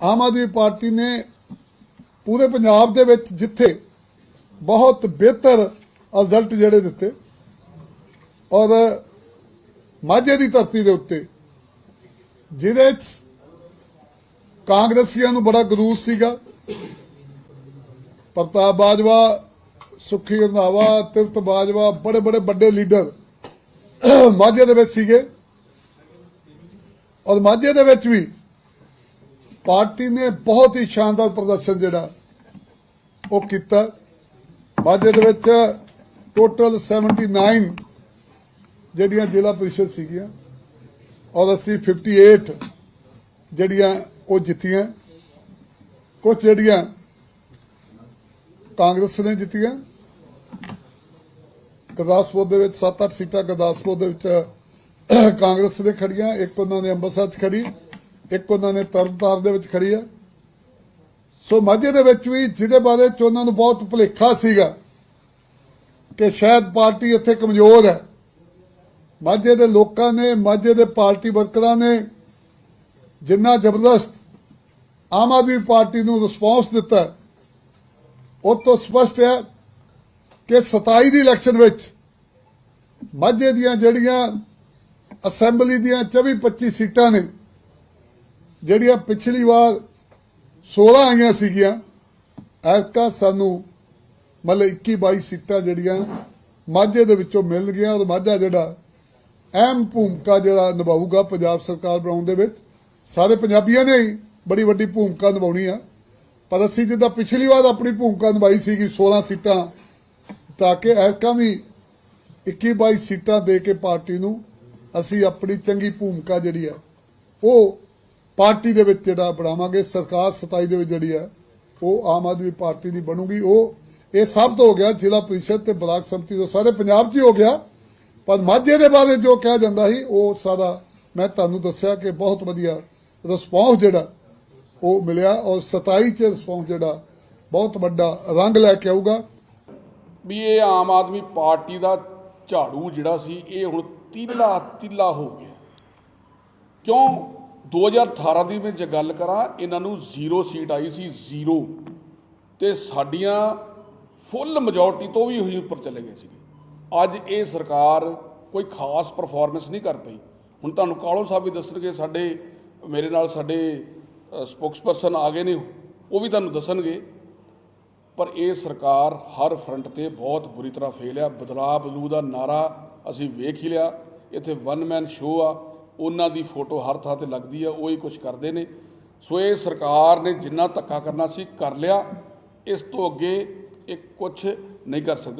Aam Aadmi party ਨੇ ਪੂਰੇ ਪੰਜਾਬ ਦੇ ਵਿੱਚ ਜਿੱਥੇ ਬਹੁਤ ਬਿਹਤਰ ਰਿਜ਼ਲਟ ਜਿਹੜੇ ਦਿੱਤੇ ਔਰ ਮਾਝੇ ਦੀ ਧਰਤੀ ਦੇ ਉੱਤੇ, ਜਿਹਦੇ 'ਚ ਕਾਂਗਰਸੀਆਂ ਨੂੰ ਬੜਾ ਗਰੂਸ ਸੀਗਾ। ਪ੍ਰਤਾਪ ਬਾਜਵਾ, ਸੁਖੀ ਰੰਧਾਵਾ ਤਿਰਤ ਬਾਜਵਾ, ਬੜੇ ਬੜੇ ਵੱਡੇ ਲੀਡਰ ਮਾਝੇ ਦੇ ਵਿੱਚ ਸੀਗੇ। ਔਰ ਮਾਝੇ ਦੇ ਵਿੱਚ ਵੀ ਪਾਰਟੀ ਨੇ ਬਹੁਤ ਹੀ ਸ਼ਾਨਦਾਰ ਪ੍ਰਦਰਸ਼ਨ ਜਿਹੜਾ ਉਹ ਕੀਤਾ। ਮਾਝੇ ਦੇ ਵਿੱਚ ਟੋਟਲ 79 ਜਿਹੜੀਆਂ ਜ਼ਿਲ੍ਹਾ ਪ੍ਰੀਸ਼ਦ ਸੀਗੀਆਂ, ਔਰ ਅਸੀਂ 58 ਜਿਹੜੀਆਂ ਉਹ ਜਿੱਤੀਆਂ। ਕੁਝ ਜਿਹੜੀਆਂ ਕਾਂਗਰਸ ਨੇ ਜਿੱਤੀਆਂ। ਗੁਰਦਾਸਪੁਰ ਦੇ ਵਿੱਚ 7-8 ਸੀਟਾਂ ਗੁਰਦਾਸਪੁਰ ਦੇ ਵਿੱਚ ਕਾਂਗਰਸ ਨੇ ਖੜੀਆਂ ਇੱਕ ਉਹਨਾਂ ਨੇ ਅੰਮ੍ਰਿਤਸਰ 'ਚ ਖੜੀ ਇੱਕ ਉਹਨਾਂ ਨੇ ਤਰਨਤਾਰਨ ਦੇ ਵਿੱਚ ਖੜੀ ਆ। ਸੋ ਮਾਝੇ ਦੇ ਵਿੱਚ ਵੀ ਜਿਹਦੇ ਬਾਰੇ ਚ ਉਹਨਾਂ ਨੂੰ ਬਹੁਤ ਭੁਲੇਖਾ ਸੀਗਾ ਕਿ ਸ਼ਾਇਦ ਪਾਰਟੀ ਇੱਥੇ ਕਮਜ਼ੋਰ ਹੈ। ਮਾਝੇ ਦੇ ਲੋਕਾਂ ਨੇ, ਮਾਝੇ ਦੇ ਪਾਰਟੀ ਵਰਕਰਾਂ ਨੇ ਜਿੰਨਾ ਜ਼ਬਰਦਸਤ ਆਮ ਆਦਮੀ ਪਾਰਟੀ ਨੂੰ ਰਿਸਪੌਂਸ ਦਿੱਤਾ ਉਹ ਤੋਂ ਸਪਸ਼ਟ ਹੈ ਕਿ 27 ਦੀ ਇਲੈਕਸ਼ਨ ਵਿੱਚ ਮਾਝੇ ਦੀਆਂ ਜਿਹੜੀਆਂ ਅਸੈਂਬਲੀ ਦੀਆਂ 24 25 ਸੀਟਾਂ ਨੇ ਜਿਹੜੀਆਂ ਪਿਛਲੀ ਵਾਰ 16 ਆਈਆਂ ਸੀਗੀਆਂ, ਐਤਕਾ ਸਾਨੂੰ ਮਤਲਬ 21 22 ਸੀਟਾਂ ਜਿਹੜੀਆਂ ਮਾਝੇ ਦੇ ਵਿੱਚੋਂ ਮਿਲਣਗੀਆਂ ਗਈਆਂ, ਔਰ ਮਾਝਾ ਜਿਹੜਾ ਅਹਿਮ ਭੂਮਿਕਾ ਜਿਹੜਾ ਨਿਭਾਊਗਾ ਪੰਜਾਬ ਸਰਕਾਰ ਬਣਾਉਣ ਦੇ ਵਿੱਚ, ਸਾਰੇ ਪੰਜਾਬੀਆਂ ਨੇ ਹੀ ਬੜੀ ਵੱਡੀ ਭੂਮਿਕਾ ਨਿਭਾਉਣੀ ਆ। ਪਰ ਅਸੀਂ ਜਿੱਦਾਂ ਪਿਛਲੀ ਵਾਰ ਆਪਣੀ ਭੂਮਿਕਾ ਨਿਭਾਈ ਸੀਗੀ 16 ਸੀਟਾਂ, ਤਾਂ ਕਿ ਐਤਕਾਂ ਵੀ 21 22 ਸੀਟਾਂ ਦੇ ਕੇ ਪਾਰਟੀ ਨੂੰ ਅਸੀਂ ਆਪਣੀ ਚੰਗੀ ਭੂਮਿਕਾ ਜਿਹੜੀ ਆ, ਉਹ ਪਾਰਟੀ ਦੇ ਵਿੱਚ ਜਿਹੜਾ ਬਣਾਵਾਂਗੇ, ਸਰਕਾਰ 27 ਦੇ ਵਿੱਚ ਜਿਹੜੀ ਹੈ, ਉਹ ਆਮ ਆਦਮੀ ਪਾਰਟੀ ਦੀ ਬਣੂਗੀ। ਉਹ, ਇਹ ਸਭ ਤੋਂ ਹੋ ਗਿਆ ਜ਼ਿਲ੍ਹਾ ਪ੍ਰੀਸ਼ਦ ਤੇ ਬਲਾਕ ਸੰਮਤੀ ਤੋਂ। ਸਾਰੇ ਪੰਜਾਬ 'ਚ ਹੀ ਹੋ ਗਿਆ। ਪਰ ਮਾਝੇ ਦੇ ਬਾਰੇ ਜੋ ਕਿਹਾ ਜਾਂਦਾ ਸੀ, ਉਹ ਸਾਰਾ ਮੈਂ ਤੁਹਾਨੂੰ ਦੱਸਿਆ ਕਿ ਬਹੁਤ ਵਧੀਆ ਰਿਸਪੌਂਸ ਜਿਹੜਾ, ਉਹ ਮਿਲਿਆ ਔਰ 27 ਚ ਰਿਸਪੌਂਸ ਜਿਹੜਾ, ਬਹੁਤ ਵੱਡਾ ਰੰਗ ਲੈ ਕੇ ਆਊਗਾ। ਵੀ ਇਹ ਆਮ ਆਦਮੀ ਪਾਰਟੀ ਦਾ ਝਾੜੂ ਜਿਹੜਾ ਸੀ, ਇਹ ਹੁਣ ਤੀਲਾ ਤੀਲਾ ਹੋ ਗਿਆ। ਕਿਉਂ? 2018 ਦੀ ਵਿੱਚ ਗੱਲ ਕਰਾਂ, ਇਹਨਾਂ ਨੂੰ ਜ਼ੀਰੋ ਸੀਟ ਆਈ ਸੀ, ਜ਼ੀਰੋ। ਤੇ ਸਾਡੀਆਂ ਫੁੱਲ ਮੈਜੋਰਟੀ ਤੋਂ ਵੀ ਉਹੀ ਉੱਪਰ ਚਲੇ ਗਏ ਸੀਗੇ। ਅੱਜ ਇਹ ਸਰਕਾਰ ਕੋਈ ਖਾਸ ਪਰਫਾਰਮੈਂਸ ਨਹੀਂ ਕਰ ਪਈ। ਹੁਣ ਤੁਹਾਨੂੰ ਕਾਲੋ ਸਾਹਿਬ ਵੀ ਦੱਸਣਗੇ, ਸਾਡੇ, ਮੇਰੇ ਨਾਲ ਸਾਡੇ ਸਪੋਕਸਪਰਸਨ ਆ ਗਏ ਨੇ, ਉਹ ਵੀ ਤੁਹਾਨੂੰ ਦੱਸਣਗੇ। ਪਰ ਇਹ ਸਰਕਾਰ ਹਰ ਫਰੰਟ ਤੇ ਬਹੁਤ ਬੁਰੀ ਤਰ੍ਹਾਂ ਫੇਲ ਆ। ਬਦਲਾਅ ਬਦਲੂ ਦਾ ਨਾਰਾ ਅਸੀਂ ਵੇਖ ਹੀ ਲਿਆ। ਇੱਥੇ ਵਨ ਮੈਨ ਸ਼ੋਅ ਆ। ਉਹਨਾਂ ਦੀ ਫੋਟੋ ਹਰ ਥਾਂ ਤੇ ਲੱਗਦੀ ਆ, ਉਹ ਹੀ ਕੁਝ ਕਰਦੇ ਨੇ। ਸੋ ਇਹ ਸਰਕਾਰ ਨੇ ਜਿੰਨਾ ਧੱਕਾ ਕਰਨਾ ਸੀ, ਕਰ ਲਿਆ। ਇਸ ਤੋਂ ਅੱਗੇ ਇਹ ਕੁਝ ਨਹੀਂ ਕਰ ਸਕਦੇ।